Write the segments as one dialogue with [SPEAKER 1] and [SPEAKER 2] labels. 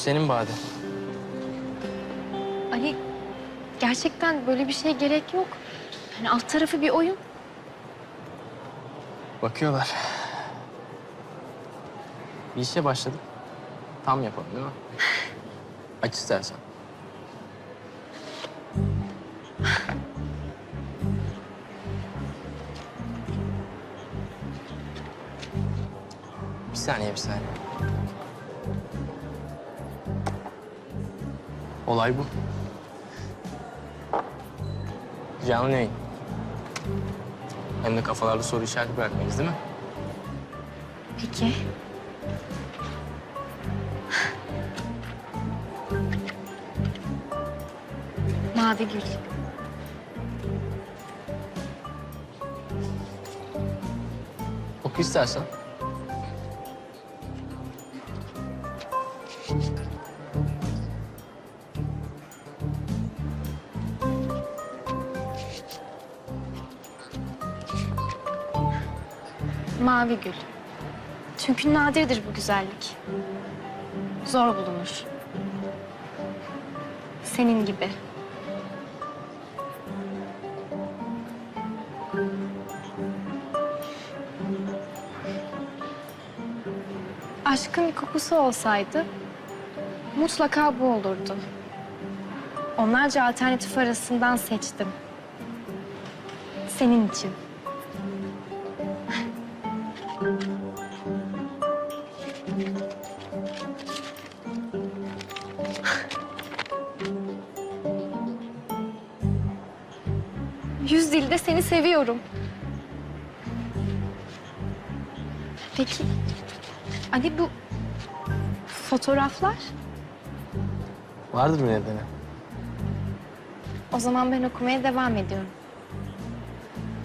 [SPEAKER 1] senin Bade.
[SPEAKER 2] Ali gerçekten böyle bir şeye gerek yok. Hani alt tarafı bir oyun.
[SPEAKER 1] Bakıyorlar. Bir işe başladık. Tam yapalım değil mi? Aç istersen. Bir saniye, bir saniye. Olay bu. Canlı yayın. Hem de kafalarda soru işareti bırakmayız değil mi?
[SPEAKER 2] Peki. Mavi gül.
[SPEAKER 1] Oku istersen.
[SPEAKER 2] Mavi gül. Çünkü nadirdir bu güzellik. Zor bulunur. Senin gibi. Aşkın bir kokusu olsaydı mutlaka bu olurdu. Onlarca alternatif arasından seçtim. Senin için. Yüz dilde seni seviyorum. Peki, Ali bu fotoğraflar?
[SPEAKER 1] Vardır bir nedeni.
[SPEAKER 2] O zaman ben okumaya devam ediyorum.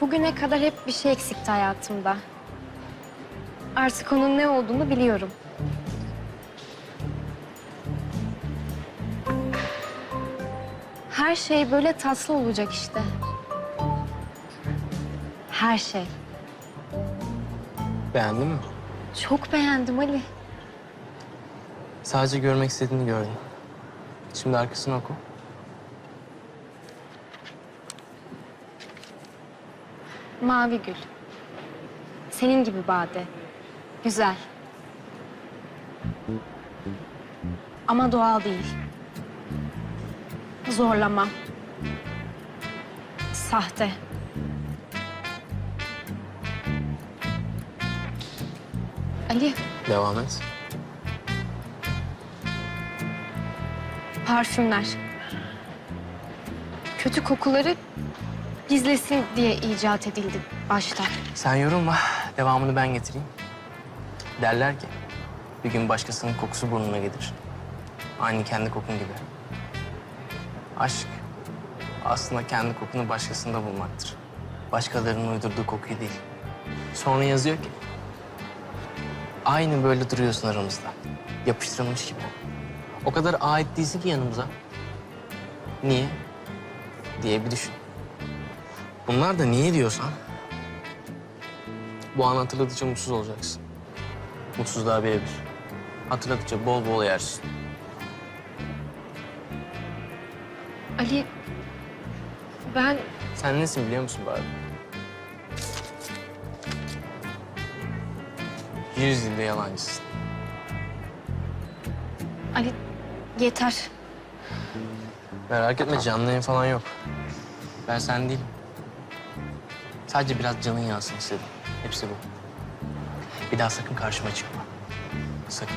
[SPEAKER 2] Bugüne kadar hep bir şey eksikti hayatımda. Artık onun ne olduğunu biliyorum. Her şey böyle tatlı olacak işte. Her şey.
[SPEAKER 1] Beğendin mi?
[SPEAKER 2] Çok beğendim Ali.
[SPEAKER 1] Sadece görmek istediğini gördüm. Şimdi arkasını oku.
[SPEAKER 2] Mavi gül. Senin gibi bade. Güzel. Ama doğal değil. Zorlama. Sahte. Ali,
[SPEAKER 1] Devam et.
[SPEAKER 2] parfümler. Kötü kokuları gizlesin diye icat edildi başta.
[SPEAKER 1] Sen yorulma. Devamını ben getireyim. Derler ki bir gün başkasının kokusu burnuna gelir. Aynı kendi kokun gibi. Aşk aslında kendi kokunu başkasında bulmaktır. Başkalarının uydurduğu kokuyu değil. Sonra yazıyor ki aynı böyle duruyorsun aramızda. Yapıştırılmış gibi. O kadar ait değilsin ki yanımıza. Niye? diye bir düşün. Bunlar da niye diyorsan bu an hatırladıkça mutsuz olacaksın. Mutsuzluğa birebir. Hatırladıkça bol bol yersin.
[SPEAKER 2] Ali, ben
[SPEAKER 1] Sen nesin biliyor musun Barbie? Yüz yılda yalancısın.
[SPEAKER 2] Ali yeter.
[SPEAKER 1] Merak etme canlı yayın falan yok. Ben sen değilim. Sadece biraz canın yansın istedim. Hepsi bu. Bir daha sakın karşıma çıkma. Sakın.